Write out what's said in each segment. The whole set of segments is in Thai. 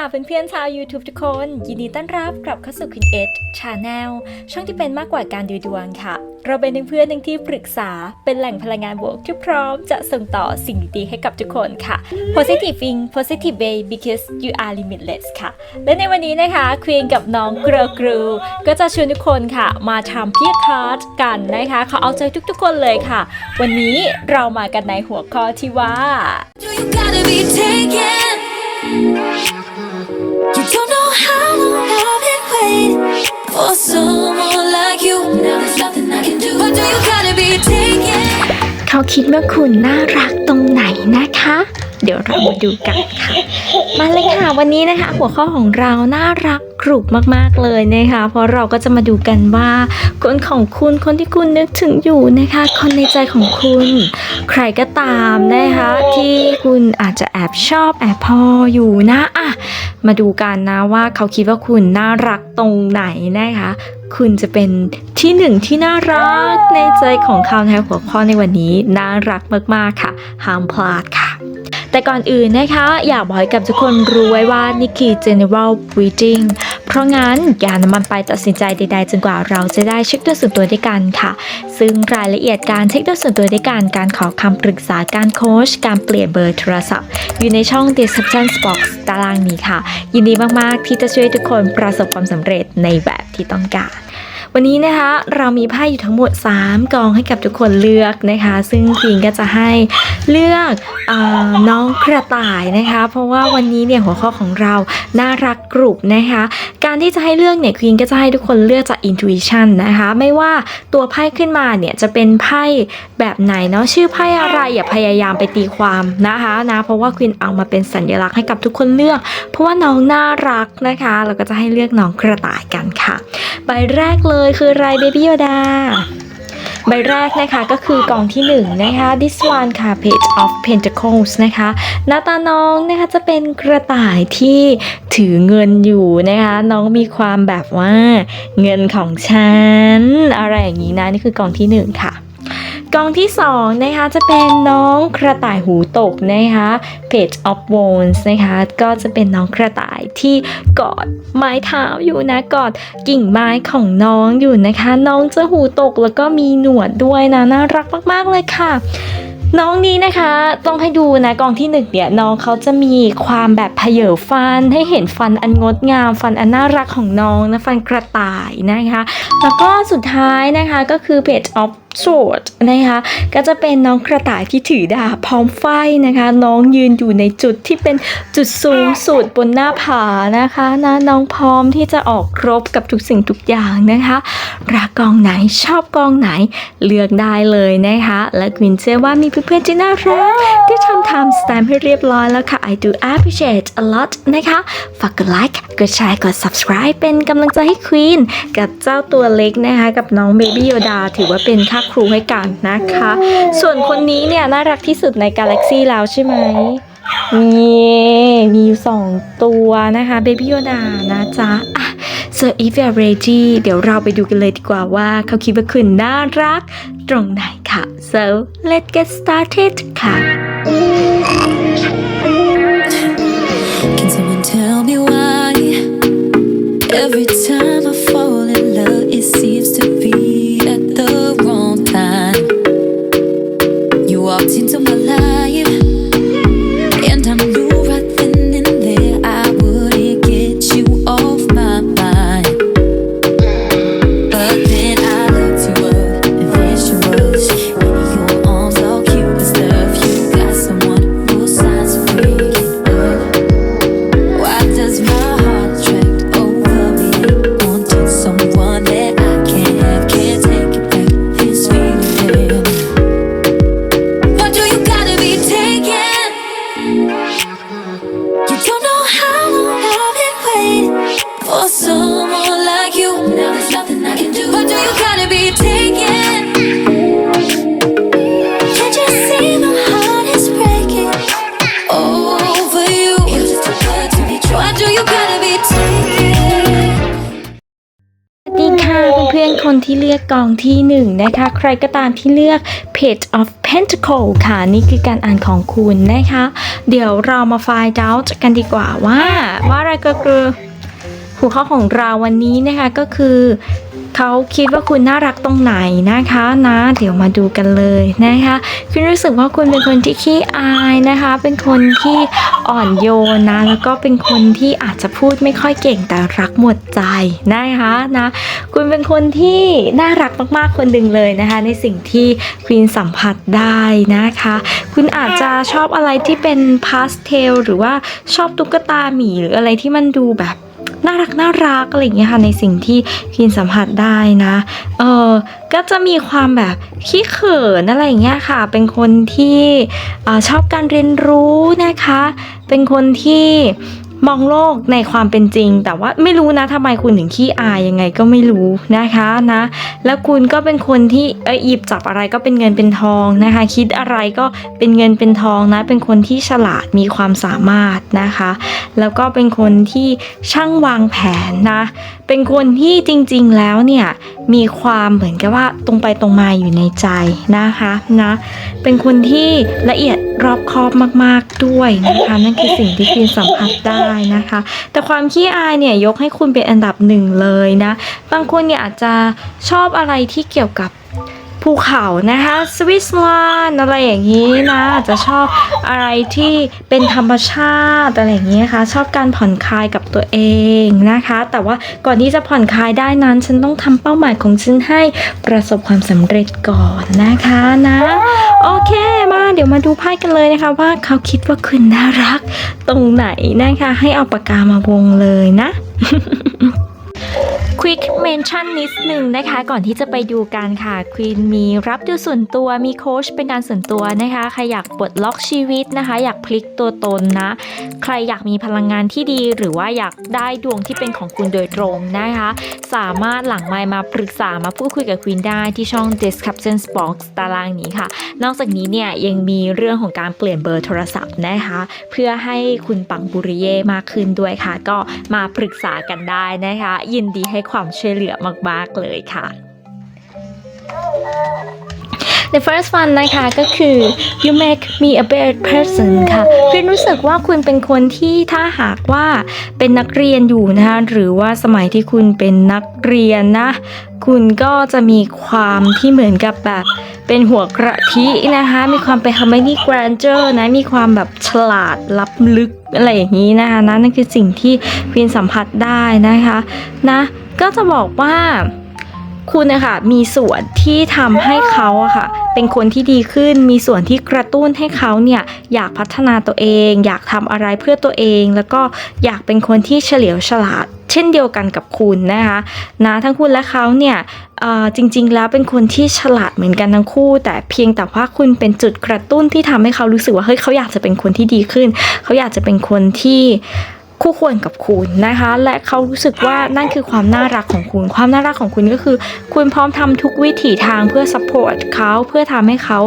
ค่ะเพื่อนๆชาว YouTube ทุกคน ยินดีต้อนรับกลับเข้าสู่คุณเอชชาแนลช่องที่เป็นมากกว่าการดูดวงค่ะ เราเป็นเพื่อนหนึ่งที่ปรึกษาเป็นแหล่งพลังงานบวกที่พร้อมจะส่งต่อสิ่งดีๆให้กับทุกคนค่ะ positive thing positive way because you are limitless ค่ะ และในวันนี้นะคะควีนกับน้องเกรกรูก็จะชวนทุกคนค่ะ มาทำเพียคาร์ดกันนะคะเขาเอาใจทุกๆคนเลยค่ะ วันนี้เรามากันในหัวข้อที่ว่า Do you gotta be taken? You don't know how long I've been waiting for someone like you. Now there's nothing I can do. What do you gotta be taking? เขาคิดว่าคุณน่ารักตรงไหนนะคะ เดี๋ยวเรามาดูกันค่ะ มาเลยค่ะวันนี้นะคะ หัวข้อของเราน่ารักกรุบมากๆเลยนะคะ เพราะเราก็จะมาดูกันว่า คนของคุณคนที่คุณนึกถึงอยู่นะคะ คนในใจของคุณ ใครก็ตามนะคะ ที่คุณอาจจะแอบชอบแอบพออยู่นะอะมาดูกันนะว่าเขาคิดว่าคุณน่ารักตรงไหนนะคะ คุณจะเป็นที่หนึ่งที่น่ารักในใจของเขานหัวข้อในวันนี้น่ารักมากๆค่ะห้ามพลาดค่ะ แต่ก่อนอื่นนะคะ อยากบอกให้กับทุกคนรู้ไว้ว่านี่คือ general reading เพราะงั้นอย่านำมันไปตัดสินใจใดๆจนกว่าเราจะได้เช็คด้วยส่วนตัวด้วยกันค่ะ ซึ่งรายละเอียดการเช็คด้วยส่วนตัวด้วยกันการขอคำปรึกษาการโค้ชการเปลี่ยนเบอร์โทรศัพท์ อยู่ในช่อง description box ตารางนี้ค่ะ ยินดีมากๆที่จะช่วยทุกคนประสบความสำเร็จในแบบที่ต้องการ วันนี้นะคะเรามีไพ่อยู่ทั้งหมด 3 กองให้กับทุกคนเลือกนะคะ ซึ่งควีนก็จะให้เลือกอน้องกระต่ายนะคะ เพราะว่าวันนี้เนี่ยหัวข้อของเราน่ารักกรุบนะคะ การที่จะให้เลือกเนี่ยควีนก็จะให้ทุกคนเลือกจาก intuition นะคะ ไม่ว่าตัวไพ่ขึ้นมาเนี่ยจะเป็นไพ่แบบไหนเนาะชื่อไพ่อะไรอย่าพยายามไปตีความนะคะนะเพราะว่าควีนเอามาเป็นสัญลักษณ์ให้กับทุกคนเลือก เพราะว่าน้องน่ารักนะคะ เราก็จะให้เลือกน้องกระต่ายกันค่ะ ใบแรกเลยยคือไรเบบี้โยดาใบแรกนะคะก็คือกล่องที่1นงนะคะ this one ค่ะ page of pentacles นะคะหน้าตาน้องนะคะจะเป็นกระต่ายที่ถือเงินอยู่นะคะ น้องมีความแบบว่าเงินของฉัน อะไรอย่างนี้นะ นี่คือกล่องที่ 1 ค่ะ กองที่2นะคะจะเป็นน้องกระต่ายหูตกนะคะ Page of Wands นะคะก็จะเป็นน้องกระต่ายที่กอดไม้เท้าอยู่นะกอดกิ่งไม้ของน้องอยู่นะคะ น้องจะหูตกแล้วก็มีหนวดด้วยนะน่ารักมากๆเลยค่ะน้องนี้นะคะต้องให้ดูนะกองที่หนึ่งเนี่ยน้องเขาจะมีความแบบเพเยอฟันให้เห็นฟันอันงดงาม ฟันอันน่ารักของน้องนะฟันกระต่ายนะคะ แล้วก็สุดท้ายนะคะก็คือ Page of Sword นะคะก็จะเป็นน้องกระต่ายที่ถือดาบพร้อมไฟนะคะ น้องยืนอยู่ในจุดที่เป็นจุดสูงสุดบนหน้าผานะคะนะน้องพร้อมที่จะออกรบกับทุกสิ่งทุกอย่างนะคะรักกองไหนชอบกองไหนเลือกได้เลยนะคะ และกวินเชื่อว่ามีเพื่อนๆที่น่ารักที่ทำ time stamp ให้เรียบร้อยแล้วค่ะ I do appreciate a lot นะคะฝากกดไลค์กดแชร์กด subscribe เป็นกำลังใจให้ควีนกับเจ้าตัวเล็กนะคะ กับน้องเบบี้โยดาถือว่าเป็นค่าครูให้กันนะคะ ส่วนคนนี้เนี่ยน่ารักที่สุดในกาแล็กซี่แล้วใช่ไหมนี่มีอยู่สองตัวนะคะเบบี้โยดานะจ๊ะอะ so if you're ready เดี๋ยวเราไปดูกันเลยดีกว่าว่าเขาคิดว่าคุณน่ารักตรงไหนค่ะ so let's get started ค่ะ ที่เลือกกองที่หนึ่งนะคะ ใครก็ตามที่เลือก Page of Pentacle ค่ะ นี่คือการอ่านของคุณนะคะ เดี๋ยวเรามา find out กันดีกว่าว่า ว่าอะไรก็คือหัวข้อของเราวันนี้นะคะก็คือ เขาคิดว่าคุณน่ารักตรงไหนนะคะนะ เดี๋ยวมาดูกันเลยนะคะ คุณรู้สึกว่าคุณเป็นคนที่ขี้อายนะคะ เป็นคนที่อ่อนโยนนะ แล้วก็เป็นคนที่อาจจะพูดไม่ค่อยเก่งแต่รักหมดใจนะคะนะ คุณเป็นคนที่น่ารักมากๆคนหนึ่งเลยนะคะ ในสิ่งที่ควีนสัมผัสได้นะคะ คุณอาจจะชอบอะไรที่เป็นพาสเทลหรือว่าชอบตุ๊กตาหมีหรืออะไรที่มันดูแบบ น่ารักน่ารักอะไรอย่างเงี้ยค่ะในสิ่งที่คินสัมผัสได้นะ เออก็จะมีความแบบขี้เขินอะไรอย่างเงี้ยค่ะ เป็นคนที่ออชอบการเรียนรู้นะคะ เป็นคนที่ มองโลกในความเป็นจริง แต่ว่าไม่รู้นะทำไมคุณถึงขี้อายยังไงก็ไม่รู้นะคะนะ แล้วคุณก็เป็นคนที่เอหยิบจับอะไรก็เป็นเงินเป็นทองนะคะ คิดอะไรก็เป็นเงินเป็นทองนะ เป็นคนที่ฉลาดมีความสามารถนะคะ แล้วก็เป็นคนที่ช่างวางแผนนะ เป็นคนที่จริงๆแล้วเนี่ยมีความเหมือนกับว่าตรงไปตรงมาอยู่ในใจนะคะนะเป็นคนที่ละเอียดรอบคอบมาก ๆด้วยนะคะนั่นคือสิ่งที่คุณสัมผัสได้นะคะ แต่ความขี้อายเนี่ยยกให้คุณเป็นอันดับหนึ่งเลยนะ บางคนเนี่ยอาจจะชอบอะไรที่เกี่ยวกับ ภูเขานะคะสวิตเซอร์แลนด์อะไรอย่างนี้นะอาจจะชอบอะไรที่เป็นธรรมชาติอะไรอย่างนี้นะคะชอบการผ่อนคลายกับตัวเองนะคะ แต่ว่าก่อนที่จะผ่อนคลายได้นั้น ฉันต้องทำเป้าหมายของฉันให้ประสบความสำเร็จก่อนนะคะนะโอเคมาเดี๋ยวมาดูไพ่กันเลยนะคะว่าเขาคิดว่าคุณน่ารักตรงไหนนะคะ ให้เอาปากกามาวงเลยนะ Quick Mention นิดหนึ่งนะคะ ก่อนที่จะไปดูกันค่ะควีนมีรับดูส่วนตัวมีโค้ชเป็นการส่วนตัวนะคะใครอยากปลดล็อกชีวิตนะคะ อยากพลิกตัวตนนะ ใครอยากมีพลังงานที่ดี หรือว่าอยากได้ดวงที่เป็นของคุณโดยตรงนะคะ สามารถหลังไมค์มาปรึกษามาพูดคุยกับควีนได้ที่ช่อง Description Box ตารางนี้ค่ะ นอกจากนี้เนี่ยยังมีเรื่องของการเปลี่ยนเบอร์โทรศัพท์นะคะ เพื่อให้คุณปังบุริเย่มากขึ้นด้วยค่ะ ก็มาปรึกษากันได้นะคะ ยินดีให้ความช่วยเหลือมากๆเลยค่ะ The first one นะคะก็คือ you make me a better person ค่ะคือรู้สึกว่าคุณเป็นคนที่ถ้าหากว่าเป็นนักเรียนอยู่นะคะหรือว่าสมัยที่คุณเป็นนักเรียนนะ คุณก็จะมีความที่เหมือนกับแบบเป็นหัวกระทินะคะ มีความเป็น Hermione Granger นะ มีความแบบฉลาดลับลึกอะไรอย่างนี้นะคะนะนั่นคือสิ่งที่ควีนสัมผัสได้นะคะ นะ ก็จะบอกว่าคุณนะคะมีส่วนที่ทำให้เขาอะค่ะเป็นคนที่ดีขึ้นมีส่วนที่กระตุ้นให้เขาเนี่ยอยากพัฒนาตัวเอง อยากทำอะไรเพื่อตัวเอง แล้วก็อยากเป็นคนที่เฉลียวฉลาด เช่นเดียวกันกับคุณนะคะนะทั้งคุณและเขาเนี่ยจริงๆ แล้วเป็นคนที่ฉลาดเหมือนกันทั้งคู่ แต่เพียงแต่ว่าคุณเป็นจุดกระตุ้นที่ทำให้เขารู้สึกว่าเฮ้ยเขาอยากจะเป็นคนที่ดีขึ้น เขาอยากจะเป็นคนที่ คู่ควรกับคุณนะคะ และเขารู้สึกว่านั่นคือความน่ารักของคุณ ความน่ารักของคุณก็คือ คุณพร้อมทำทุกวิถีทางเพื่อซัพพอร์ตเขาเพื่อทำให้เขา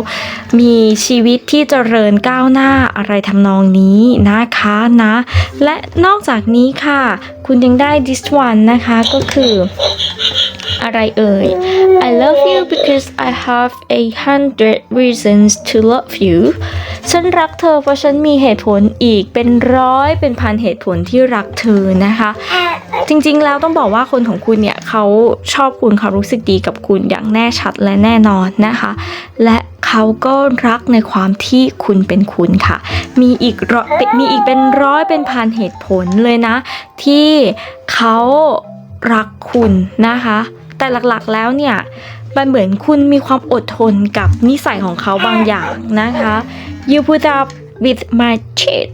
มีชีวิตที่เจริญก้าวหน้าอะไรทำนองนี้นะคะนะ และนอกจากนี้ค่ะ คุณยังได้ this one นะคะก็คือ อะไรเอ่ย I love you because I have a hundred reasons to love you ฉันรักเธอเพราะฉันมีเหตุผลอีกเป็นร้อยเป็นพันเหตุผลที่รักเธอนะคะ จริงๆแล้วต้องบอกว่าคนของคุณเนี่ยเขาชอบคุณเขารู้สึกดีกับคุณอย่างแน่ชัดและแน่นอนนะคะ และเขาก็รักในความที่คุณเป็นคุณค่ะ มีอีกร้อยมีอีกเป็นร้อยเป็นพันเหตุผลเลยนะ ที่เขารักคุณนะคะ แต่หลักๆแล้วเนี่ยมันเหมือนคุณมีความอดทนกับนิสัยของเขาบางอย่างนะคะ you put up with my shit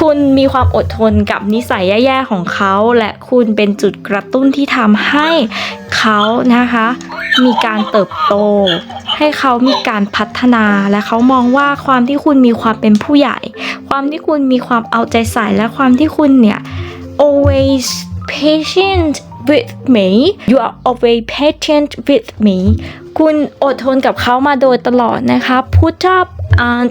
คุณมีความอดทนกับนิสัยแย่ๆของเขา และคุณเป็นจุดกระตุ้นที่ทำให้เขานะคะ มีการเติบโต ให้เขามีการพัฒนาและเขามองว่าความที่คุณมีความเป็นผู้ใหญ่ ความที่คุณมีความเอาใจใส่และความที่คุณเนี่ย always patient with me you are always patient with me คุณอดทนกับเขามาโดยตลอดนะคะ put up and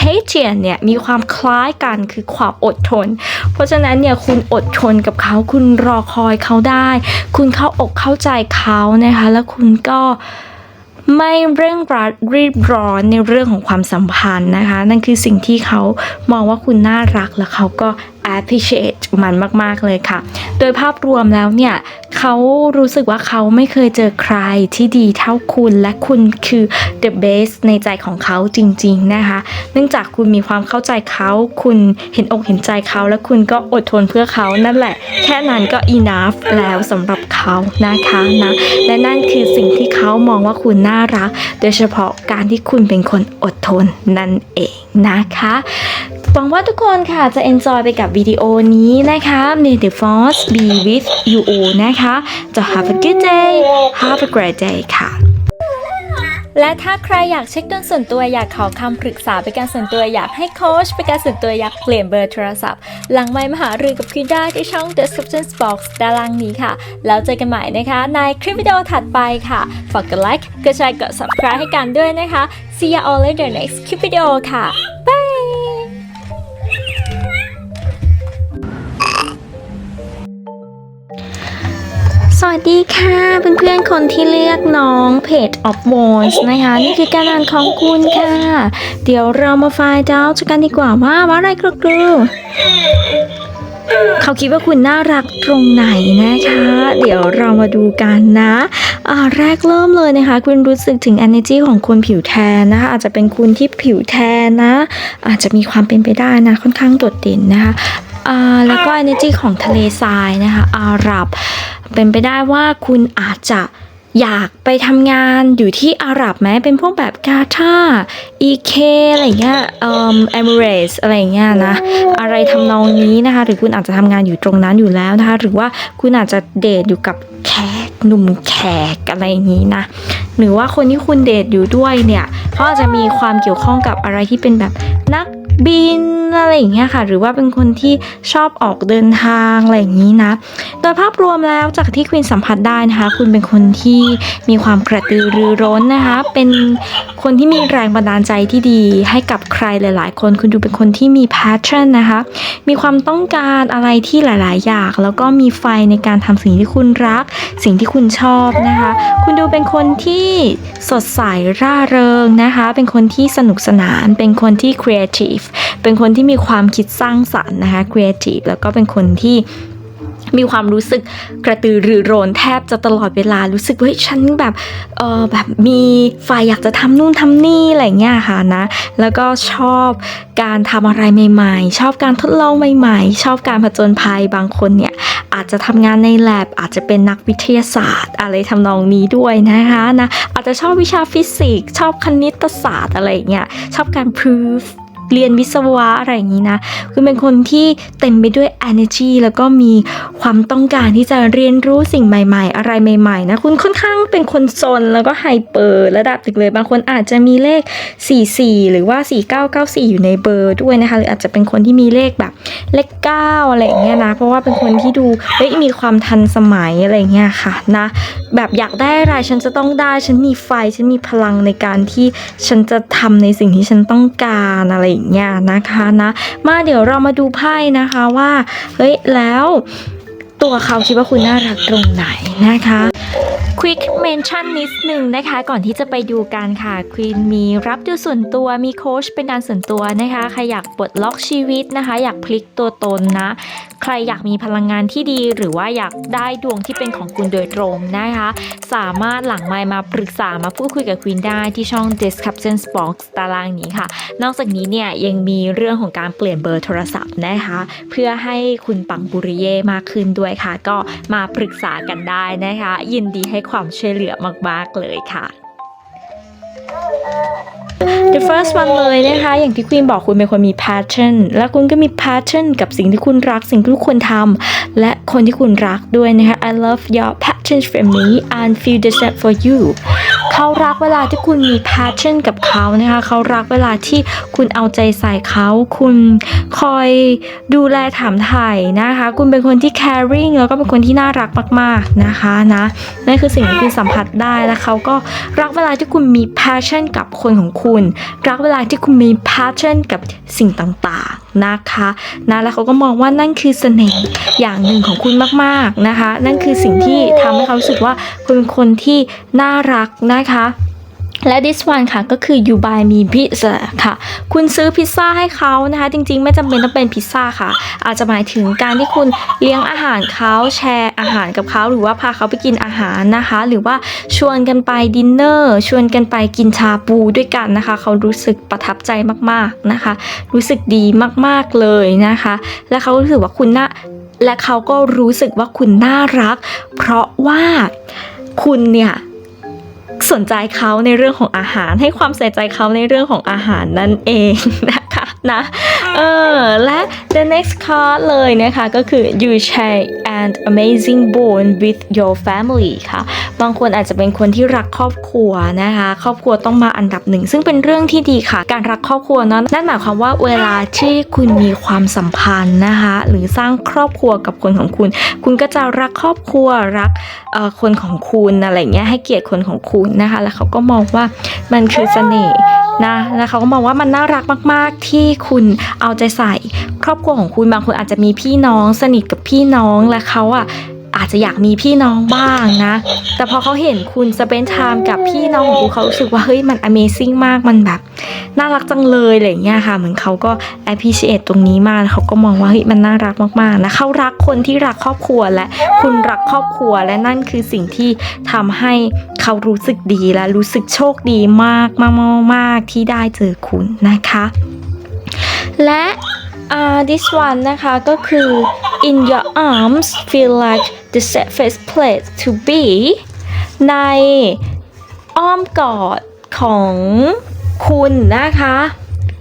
patient เนี่ยมีความคล้ายกันคือความอดทน เพราะฉะนั้นเนี่ยคุณอดทนกับเขาคุณรอคอยเขาได้ คุณเข้าอกเข้าใจเขานะคะ แล้วคุณก็ไม่เร่งรัดรีบร้อนในเรื่องของความสัมพันธ์นะคะ นั่นคือสิ่งที่เขามองว่าคุณน่ารักแล้วเขาก็ appreciate มันมาก ๆ เลยค่ะ โดยภาพรวมแล้วเนี่ยเขารู้สึกว่าเขาไม่เคยเจอใครที่ดีเท่าคุณและคุณคือ the best ในใจของเขาจริง ๆนะคะ เนื่องจากคุณมีความเข้าใจเขา คุณเห็นอกเห็นใจเขา และคุณก็อดทนเพื่อเขานั่นแหละ แค่นั้นก็ enough แล้วสำหรับเขานะคะนะและนั่นคือสิ่งที่เขามองว่าคุณน่ารัก โดยเฉพาะการที่คุณเป็นคนอดทนนั่นเองนะคะ หวังว่าทุกคนค่ะจะ enjoy ไปกับวิดีโอนี้นะคะ May the force be with you นะคะ จะ have a good day have a great day ค่ะและถ้าใครอยากเช็คดวงส่วนตัวอยากขอคำปรึกษาเป็นการส่วนตัวอยากให้โค้ชเป็นการส่วนตัวอยากเปลี่ยนเบอร์โทรศัพท์ หลังไมค์มหารือกับคุณได้ที่ช่อง description box ด้านล่างนี้ค่ะ แล้วเจอกันใหม่นะคะ ในคลิปวิดีโอถัดไปค่ะ ฝากกดไลค์กดแชร์กด subscribe ให้กันด้วยนะคะ see you all in the next คลิปวิดีโอค่ะ สวัสดีค่ะเพื่อนๆคนที่เลือกน้องเพจ of w o n s นะคะ นี่คือการอ่านของคุณค่ะ เดี๋ยวเรามาไฟล์ดาวกันดีกว่าว่าว่าอะไรกรูเขาคิดว่าคุณน่ารักตรงไหนนะคะ เดี๋ยวเรามาดูกันนะอ่าแรกเริ่มเลยนะคะ คุณรู้สึกถึง energy ของคนผิวแทนนะคะ อาจจะเป็นคุณที่ผิวแทนนะ อาจจะมีความเป็นไปได้นะ ค่อนข้างโดดเด่นนะคะอ่าแล้วก็ energy ของทะเลทรายนะคะอาหรับ เป็นไปได้ว่าคุณอาจจะอยากไปทำงานอยู่ที่อาหรับไหมเป็นพวกแบบกาตาร์อีเคอะไรเงี้ยเอ่อเอมิเรสอะไรเงี้ยนะ อะไรทำนองนี้นะคะ หรือคุณอาจจะทำงานอยู่ตรงนั้นอยู่แล้วนะคะ หรือว่าคุณอาจจะเดทอยู่กับแขกหนุ่มแขกอะไรอย่างนี้นะ หรือว่าคนที่คุณเดทอยู่ด้วยเนี่ยเขาอาจจะมีความเกี่ยวข้องกับอะไรที่เป็นแบบนัก บินอะไรอย่างเงี้ยค่ะ หรือว่าเป็นคนที่ชอบออกเดินทางอะไรอย่างนี้นะ โดยภาพรวมแล้วจากที่ควีนสัมผัสได้นะคะ คุณเป็นคนที่มีความกระตือรือร้นนะคะ เป็นคนที่มีแรงบันดาลใจที่ดีให้กับใครหลาย ๆ คน คุณดูเป็นคนที่มี passion นะคะ มีความต้องการอะไรที่หลาย ๆ อย่าง แล้วก็มีไฟในการทำสิ่งที่คุณรัก สิ่งที่คุณชอบนะคะ คุณดูเป็นคนที่สดใสร่าเริงนะคะ เป็นคนที่สนุกสนาน เป็นคนที่ครีเอทีฟ creative เป็นคนที่มีความคิดสร้างสรรค์นะคะ creative แล้วก็เป็นคนที่มีความรู้สึกกระตือรือร้นแทบจะตลอดเวลารู้สึกว่าเฮ้ยฉันแบบเออแบบมีไฟอยากจะทำนู่นทำนี่อะไรเงี้ยค่ะนะ แล้วก็ชอบการทำอะไรใหม่ ๆ ชอบการทดลองใหม่ ๆ ชอบการผจญภัยบางคนเนี่ยอาจจะทำงานใน lab อาจจะเป็นนักวิทยาศาสตร์ อะไรทำนองนี้ด้วยนะคะนะอาจจะชอบวิชาฟิสิกส์ชอบคณิตศาสตร์อะไรเงี้ยชอบการ proof เรียนวิศวะอะไรอย่างนี้นะ คือเป็นคนที่เต็มไปด้วย energy แล้วก็มีความต้องการที่จะเรียนรู้สิ่งใหม่ ๆ อะไรใหม่ๆนะ คุณค่อนข้างเป็นคนซนแล้วก็ไฮเปอร์ระดับตึกเลย บางคนอาจจะมีเลข 44 หรือว่า 4994 อยู่ในเบอร์ด้วยนะคะ หรืออาจจะเป็นคนที่มีเลขแบบเลข 9 อะไรอย่างเงี้ยนะ เพราะว่าเป็นคนที่ดูเฮ้ยมีความทันสมัยอะไรอย่างเงี้ยค่ะนะ แบบอยากได้อะไรฉันจะต้องได้ ฉันมีไฟ ฉันมีพลังในการที่ฉันจะทำในสิ่งที่ฉันต้องการอะไรอย่างเงี้ยนะคะนะ มาเดี๋ยวเรามาดูไพ่นะคะว่า เฮ้ยแล้ว ตัวเขาคิดว่าคุณน่ารักตรงไหนนะคะ Quick Mention นิดหนึ่งนะคะ ก่อนที่จะไปดูกันค่ะควีนมีรับดูส่วนตัวมีโค้ชเป็นการส่วนตัวนะคะใครอยากปลดล็อกชีวิตนะคะ อยากพลิกตัวตนนะ ใครอยากมีพลังงานที่ดี หรือว่าอยากได้ดวงที่เป็นของคุณโดยตรงนะคะ สามารถหลังไมค์มาปรึกษามาพูดคุยกับควีนได้ที่ช่อง Description Box ตารางนี้ค่ะ นอกจากนี้เนี่ยยังมีเรื่องของการเปลี่ยนเบอร์โทรศัพท์นะคะ เพื่อให้คุณปังปุริเย่มากขึ้นด้วยค่ะ ก็มาปรึกษากันได้นะคะ ยินดีให้ความช่วยเหลือมากๆเลยค่ะ The first one เลยนะคะ อย่างที่ควีนบอกคุณเป็นคนมี passion และคุณก็มี passion กับสิ่งที่คุณรักสิ่งที่คุณทำและคนที่คุณรักด้วยนะคะ I love your passion for me and feel the same for you เขารักเวลาที่คุณมี passion กับเขานะคะ เขารักเวลาที่คุณเอาใจใส่เขา คุณคอยดูแลถามไถ่นะคะ คุณเป็นคนที่ caring แล้วก็เป็นคนที่น่ารักมากๆนะคะนะนั่นคือสิ่งที่คุณสัมผัสได้แล้วเขาก็รักเวลาที่คุณมี passion กับคนของคุณ รักเวลาที่คุณมี passion กับสิ่งต่างๆ นะคะ นะแล้วเขาก็มองว่านั่นคือเสน่ห์อย่างหนึ่งของคุณมากๆนะคะ นั่นคือสิ่งที่ทำให้เขารู้สึกว่าคุณเป็นคนที่น่ารักนะคะ และ this one ค่ะก็คือ you buy me pizza ค่ะ คุณซื้อพิซซ่าให้เขานะคะ จริงๆ ไม่จำเป็นต้องเป็นพิซซ่าค่ะ อาจจะหมายถึงการที่คุณเลี้ยงอาหารเขาแชร์อาหารกับเขาหรือว่าพาเขาไปกินอาหารนะคะ หรือว่าชวนกันไปดินเนอร์ชวนกันไปกินชาบูด้วยกันนะคะ เขารู้สึกประทับใจมากๆนะคะ รู้สึกดีมากๆเลยนะคะ และเขารู้สึกว่าคุณน่าและเขาก็รู้สึกว่าคุณน่ารัก เพราะว่าคุณเนี่ย สนใจเขาในเรื่องของอาหาร ให้ความใส่ใจเขาในเรื่องของอาหารนั่นเองนะคะนะเออและ the next card เลยนะคะก็คือ you share an amazing bond with your family ค่ะ บางคนอาจจะเป็นคนที่รักครอบครัวนะคะ ครอบครัวต้องมาอันดับหนึ่ง ซึ่งเป็นเรื่องที่ดีค่ะ การรักครอบครัวนั้นนั่นหมายความว่าเวลาที่คุณมีความสัมพันธ์นะคะ หรือสร้างครอบครัวกับคนของคุณ คุณก็จะรักครอบครัวรักคนของคุณอะไรเงี้ยให้เกียรติคนของคุณนะคะ แล้วเขาก็มองว่ามันคือเสน่ห์ นะแล้วเขาก็มองว่ามันน่ารักมาก ๆ ที่คุณเอาใจใส่ ครอบครัวของคุณบางคนอาจจะมีพี่น้อง สนิทกับพี่น้องและเขาอะ อาจจะอยากมีพี่น้องบ้างนะ แต่พอเขาเห็นคุณสเปนไทม์กับพี่น้องของคุณเขารู้สึกว่าเฮ้ยมัน Amazing มากมันแบบ น่ารักจังเลยอะไรอย่างเงี้ยค่ะ เหมือนเขาก็ appreciate ตรงนี้มากเขาก็มองว่าเฮ้ยมันน่ารักมากๆนะเขารักคนที่รักครอบครัวและคุณรักครอบครัวและนั่นคือสิ่งที่ทำให้เขารู้สึกดีและรู้สึกโชคดีมากมากมากที่ได้เจอคุณนะคะ และอ่า this one นะคะก็คือ in your arms feel like the safest place to be ในอ้อมกอดของคุณนะคะ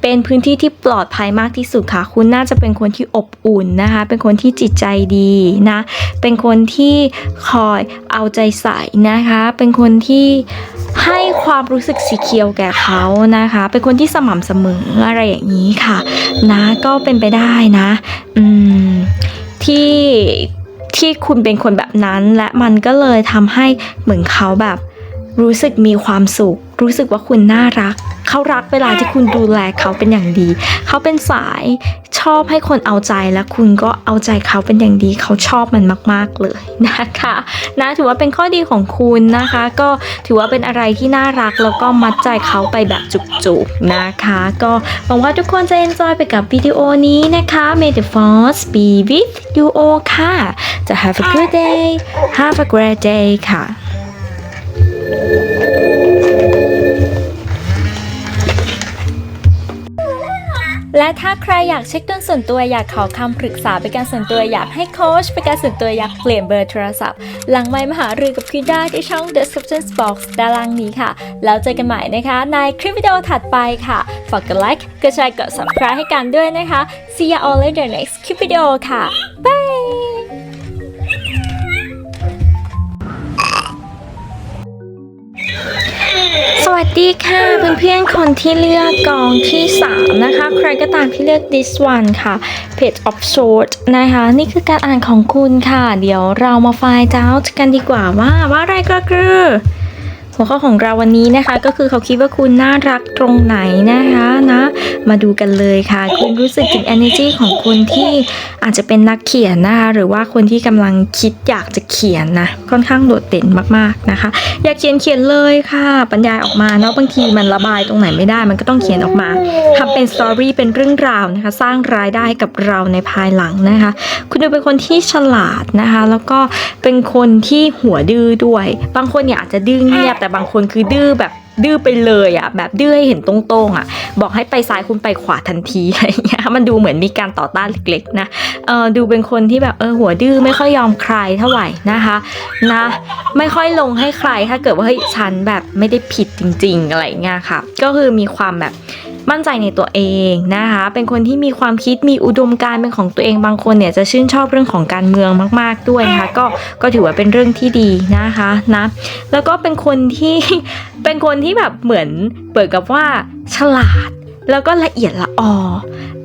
เป็นพื้นที่ที่ปลอดภัยมากที่สุดค่ะ คุณน่าจะเป็นคนที่อบอุ่นนะคะ เป็นคนที่จิตใจดีนะ เป็นคนที่คอยเอาใจใส่นะคะ เป็นคนที่ให้ความรู้สึกสีเขียวแก่เขานะคะ เป็นคนที่สม่ำเสมออะไรอย่างนี้ค่ะ นะ ก็เป็นไปได้นะ อืม ที่ที่คุณเป็นคนแบบนั้น และมันก็เลยทำให้เหมือนเขาแบบ รู้สึกมีความสุข รู้สึกว่าคุณน่ารัก เขารักเวลาที่คุณดูแลเขาเป็นอย่างดี เขาเป็นสายชอบให้คนเอาใจและคุณก็เอาใจเขาเป็นอย่างดี เขาชอบมันมาก ๆ เลยนะคะนะถือว่าเป็นข้อดีของคุณนะคะ ก็ถือว่าเป็นอะไรที่น่ารักแล้วก็มัดใจเขาไปแบบจุกๆนะคะ ก็หวังว่าทุกคนจะ enjoy ไปกับวิดีโอนี้นะคะ May the force be with you all ค่ะ จะ have a good day have a great day ค่ะ และถ้าใครอยากเช็คดวงส่วนตัวอยากขอคำปรึกษาเป็นการส่วนตัวอยากให้โค้ชเป็นการส่วนตัวอยากเปลี่ยนเบอร์โทรศัพท์ หลังไม้มหารือกับคุณได้ที่ช่อง description box ด้านล่างนี้ค่ะ แล้วเจอกันใหม่นะคะ ในคลิปวิดีโอถัดไปค่ะ ฝากกดไลค์กดแชร์กด subscribe ให้กันด้วยนะคะ see you all in the next คลิปวิดีโอค่ะ bye วัสดีค่ะเพื่อนๆคนที่เลือกกองที่ 3 นะคะ ใครก็ตามที่เลือก this one ค่ะ page of short นะคะ นี่คือการอ่านของคุณค่ะ เดี๋ยวเรามา find out กันดีกว่าว่าว่าอะไรก็คือ หัวข้อของเราวันนี้นะคะก็คือเขาคิดว่าคุณน่ารักตรงไหนนะคะนะมาดูกันเลยค่ะ คุณรู้สึกถึง energy ของคุณที่อาจจะเป็นนักเขียนนะคะหรือว่าคนที่กำลังคิดอยากจะเขียนนะค่อนข้างโดดเด่นมากๆนะคะ อยากเขียนเขียนเลยค่ะบรรยายออกมาเนาะบางทีมันระบายตรงไหนไม่ได้ มันก็ต้องเขียนออกมาทำเป็นสตอรี่เป็นเรื่องราวนะคะ สร้างรายได้กับเราในภายหลังนะคะ คุณดูเป็นคนที่ฉลาดนะคะ แล้วก็เป็นคนที่หัวดื้อด้วย บางคนเนี่ยอาจจะดื้อเงียบแต่บางคนคือดื้อแบบดื้อไปเลยอะ่ะแบบดื้อให้เห็นตรงๆอะ่ะ บอกให้ไปซ้ายคุณไปขวาทันทีอะไรเงี้ยมันดูเหมือนมีการต่อต้านเล็กๆนะเออดูเป็นคนที่แบบเออหัวดื้อไม่ค่อยยอมใครเท่าไหร่นะคะนะไม่ค่อยลงให้ใครถ้าเกิดว่าเฮ้ยฉันแบบไม่ได้ผิดจริง ๆ อะไรเงี้ยค่ะ ก็คือมีความแบบ มั่นใจในตัวเองนะคะ เป็นคนที่มีความคิดมีอุดมการณ์เป็นของตัวเองบางคนเนี่ยจะชื่นชอบเรื่องของการเมืองมาก ๆด้วยนะคะก็ก็ถือว่าเป็นเรื่องที่ดีนะคะนะแล้วก็เป็นคนที่เป็นคนที่แบบเหมือนเปิดกับว่าฉลาดแล้วก็ละเอียดละออ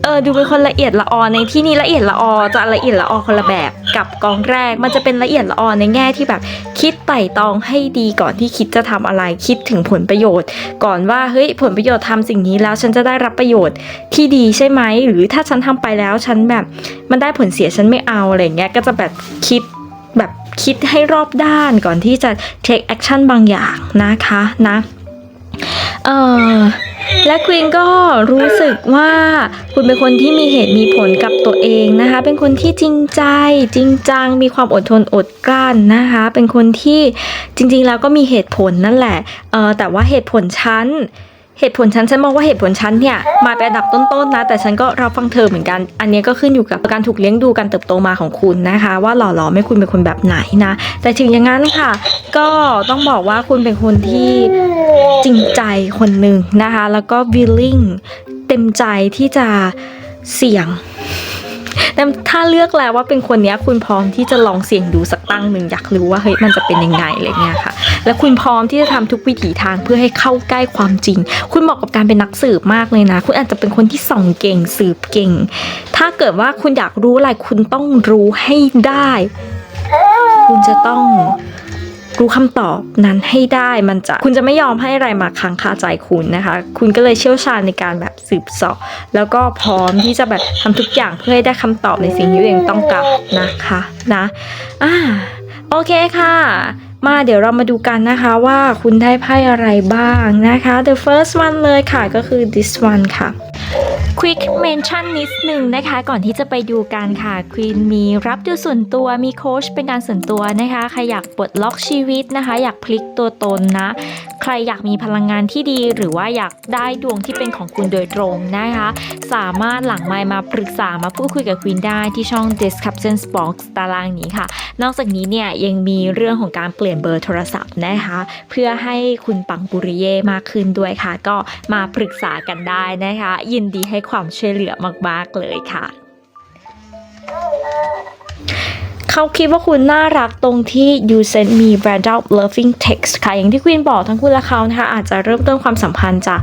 เออดูเป็นคนละเอียดละออในที่นี้ละเอียดละออจะละเอียดละออคนละแบบกับกองแรก มันจะเป็นละเอียดละออในแง่ที่แบบคิดไต่ตองให้ดีก่อนที่คิดจะทำอะไรคิดถึงผลประโยชน์ ก่อนว่าเฮ้ยผลประโยชน์ทำสิ่งนี้แล้วฉันจะได้รับประโยชน์ที่ดีใช่ไหมหรือถ้าฉันทำไปแล้วฉันแบบมันได้ผลเสียฉันไม่เอาอะไรเงี้ยก็จะแบบคิดแบบคิดให้รอบด้านก่อนที่จะ take action บางอย่างนะคะนะ เออและควีนก็รู้สึกว่าคุณเป็นคนที่มีเหตุมีผลกับตัวเองนะคะ เป็นคนที่จริงใจจริงจัง มีความอดทนอดกลั้นนะคะ เป็นคนที่จริงๆแล้วก็มีเหตุผลนั่นแหละเออแต่ว่าเหตุผลชั้น เหตุผลฉันฉันมองว่าเหตุผลฉันเนี่ยมาเป็นอันดับต้นๆนะ แต่ฉันก็รับฟังเธอเหมือนกัน อันนี้ก็ขึ้นอยู่กับการถูกเลี้ยงดูการเติบโตมาของคุณนะคะ ว่าหล่อหลอไม่คุณเป็นคนแบบไหนนะ แต่ถึงอย่างนั้นค่ะ ก็ต้องบอกว่าคุณเป็นคนที่จริงใจคนหนึ่งนะคะ แล้วก็ willing เต็มใจที่จะเสี่ยง แต่ถ้าเลือกแล้วว่าเป็นคนนี้คุณพร้อมที่จะลองเสี่ยงดูสักตั้งหนึ่งอยากรู้ว่าเฮ้ยมันจะเป็นยังไงอะไรเงี้ยค่ะ และคุณพร้อมที่จะทำทุกวิถีทางเพื่อให้เข้าใกล้ความจริง คุณเหมาะกับการเป็นนักสืบมากเลยนะ คุณอาจจะเป็นคนที่ส่องเก่งสืบเก่ง ถ้าเกิดว่าคุณอยากรู้อะไรคุณต้องรู้ให้ได้ คุณจะต้อง รู้คำตอบนั้นให้ได้มันจะคุณจะไม่ยอมให้อะไรมาค้างคาใจคุณนะคะ คุณก็เลยเชี่ยวชาญในการแบบสืบสอบแล้วก็พร้อมที่จะแบบทำทุกอย่างเพื่อให้ได้คำตอบในสิ่งที่ตัวเองต้องการนะคะนะอ่าโอเคค่ะมาเดี๋ยวเรามาดูกันนะคะว่าคุณได้ไพ่อะไรบ้างนะคะ the first one เลยค่ะก็คือ this one ค่ะ Quick mention นิดหนึ่งนะคะ ก่อนที่จะไปดูกันค่ะ Queen มีรับดูส่วนตัวมีโค้ชเป็นการส่วนตัวนะคะใครอยากปลดล็อกชีวิตนะคะ อยากพลิกตัวตนนะ ใครอยากมีพลังงานที่ดี หรือว่าอยากได้ดวงที่เป็นของคุณโดยตรงนะคะ สามารถหลังไมมาปรึกษามาพูดคุยกับ Queen ได้ที่ช่อง description box ตารางนี้ค่ะ นอกจากนี้เนี่ยยังมีเรื่องของการเปลี่ยนเบอร์โทรศัพท์นะคะ เพื่อให้คุณปังปุริเย่มากขึ้นด้วยค่ะ ก็มาปรึกษากันได้นะคะ ยินดีให้ความช่วยเหลือมากๆเลยค่ะเขาคิดว่าคุณน่ารักตรงที่ you send me random loving text ค่ะ อย่างที่ควีนบอกทั้งคุณและเขานะคะ อาจจะเริ่มต้นความสัมพันธ์จาก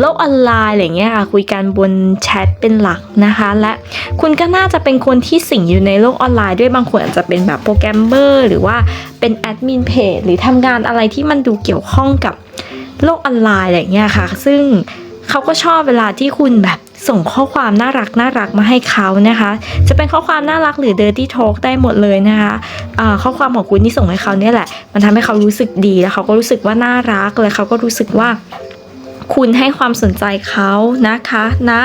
โลกออนไลน์อะไรเงี้ยค่ะ คุยกันบนแชทเป็นหลักนะคะ และคุณก็น่าจะเป็นคนที่สิงอยู่ในโลกออนไลน์ด้วยบางคนอาจจะเป็นแบบโปรแกรมเมอร์หรือว่าเป็นแอดมินเพจหรือทำงานอะไรที่มันดูเกี่ยวข้องกับโลกออนไลน์อะไรเงี้ยค่ะ ซึ่ง เขาก็ชอบเวลาที่คุณแบบส่งข้อความน่ารักน่ารักมาให้เขานะคะ จะเป็นข้อความน่ารักหรือ dirty talk ได้หมดเลยนะคะอ่าข้อความของคุณที่ส่งให้เขาเนี่ยแหละ มันทำให้เขารู้สึกดีแล้วเขาก็รู้สึกว่าน่ารักและเขาก็รู้สึกว่าคุณให้ความสนใจเขานะคะนะ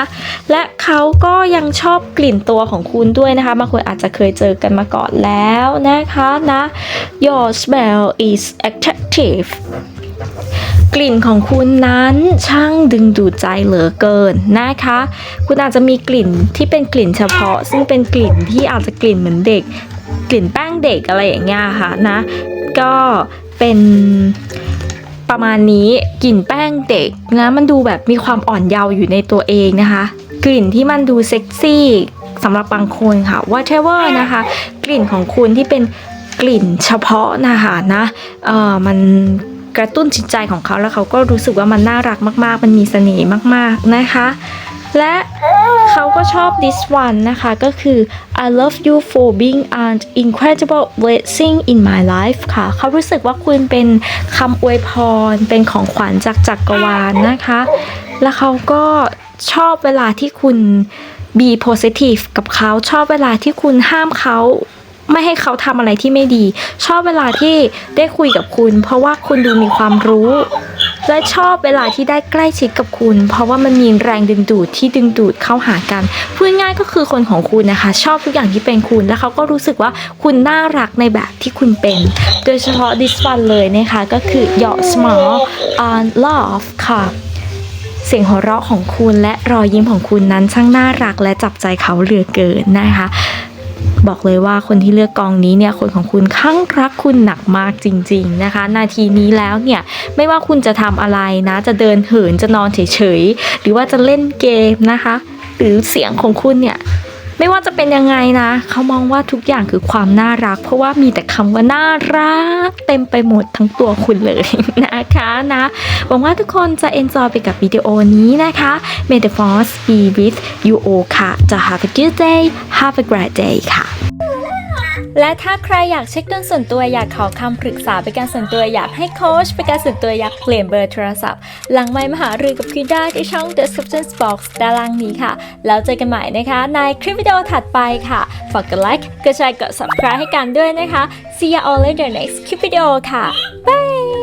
และเขาก็ยังชอบกลิ่นตัวของคุณด้วยนะคะบางคนอาจจะเคยเจอกันมาก่อนแล้วนะคะนะ Your smell is attractive กลิ่นของคุณนั้นช่างดึงดูดใจเหลือเกินนะคะ คุณอาจจะมีกลิ่นที่เป็นกลิ่นเฉพาะ ซึ่งเป็นกลิ่นที่อาจจะกลิ่นเหมือนเด็ก กลิ่นแป้งเด็กอะไรอย่างเงี้ยค่ะนะ ก็เป็นประมาณนี้กลิ่นแป้งเด็กนะมันดูแบบมีความอ่อนเยาว์อยู่ในตัวเองนะคะ กลิ่นที่มันดูเซ็กซี่สำหรับบางคนค่ะ whatever นะคะ กลิ่นของคุณที่เป็นกลิ่นเฉพาะนะคะนะเออมัน กระตุ้นจิตใจของเขาแล้วเขาก็รู้สึกว่ามันน่ารักมาก ๆ มันมีเสน่ห์มาก ๆ นะคะ และเขาก็ชอบ this one นะคะ ก็คือ I love you for being an incredible blessing in my life ค่ะ เขารู้สึกว่าคุณเป็นคำอวยพร เป็นของขวัญจากจักรวาลนะคะ และเขาก็ชอบเวลาที่คุณ be positive กับเขาชอบเวลาที่คุณห้ามเขา ไม่ให้เขาทำอะไรที่ไม่ดี ชอบเวลาที่ได้คุยกับคุณ เพราะว่าคุณดูมีความรู้ และชอบเวลาที่ได้ใกล้ชิดกับคุณ เพราะว่ามันมีแรงดึงดูดที่ดึงดูดเข้าหากันพูดง่ายก็คือคนของคุณนะคะ ชอบทุกอย่างที่เป็นคุณและเขาก็รู้สึกว่าคุณน่ารักในแบบที่คุณเป็น โดยเฉพาะ this one เลยนะคะก็คือ your smile and love ค่ะเสียงหัวเราะของคุณและรอยยิ้มของคุณนั้นช่างน่ารักและจับใจเขาเหลือเกินนะคะ บอกเลยว่าคนที่เลือกกองนี้เนี่ยคนของคุณข้างรักคุณหนักมากจริง ๆนะคะ นาทีนี้แล้วเนี่ยไม่ว่าคุณจะทำอะไรนะ จะเดินเหินจะนอนเฉยๆหรือว่าจะเล่นเกมนะคะ หรือเสียงของคุณเนี่ย ไม่ว่าจะเป็นยังไงนะ เขามองว่าทุกอย่างคือความน่ารัก เพราะว่ามีแต่คำว่าน่ารัก เต็มไปหมดทั้งตัวคุณเลยนะคะนะหวังว่าทุกคนจะ enjoy ไปกับวิดีโอนี้นะคะ May the force be with you all ค่ะ จะ have a good day have a great day ค่ะ และถ้าใครอยากเช็คดวงส่วนตัวอยากขอคำปรึกษาเป็นการส่วนตัวอยากให้โค้ชเป็นการส่วนตัวอยากเปลี่ยนเบอร์โทรศัพท์ หลังไม่มาหารือกับคุณได้ที่ช่อง description box ด้านล่างนี้ค่ะ แล้วเจอกันใหม่นะคะ ในคลิปวิดีโอถัดไปค่ะฝากกดไลค์กดแชร์กด subscribe ให้กันด้วยนะคะ see you all in the next คลิปวิดีโอค่ะบาย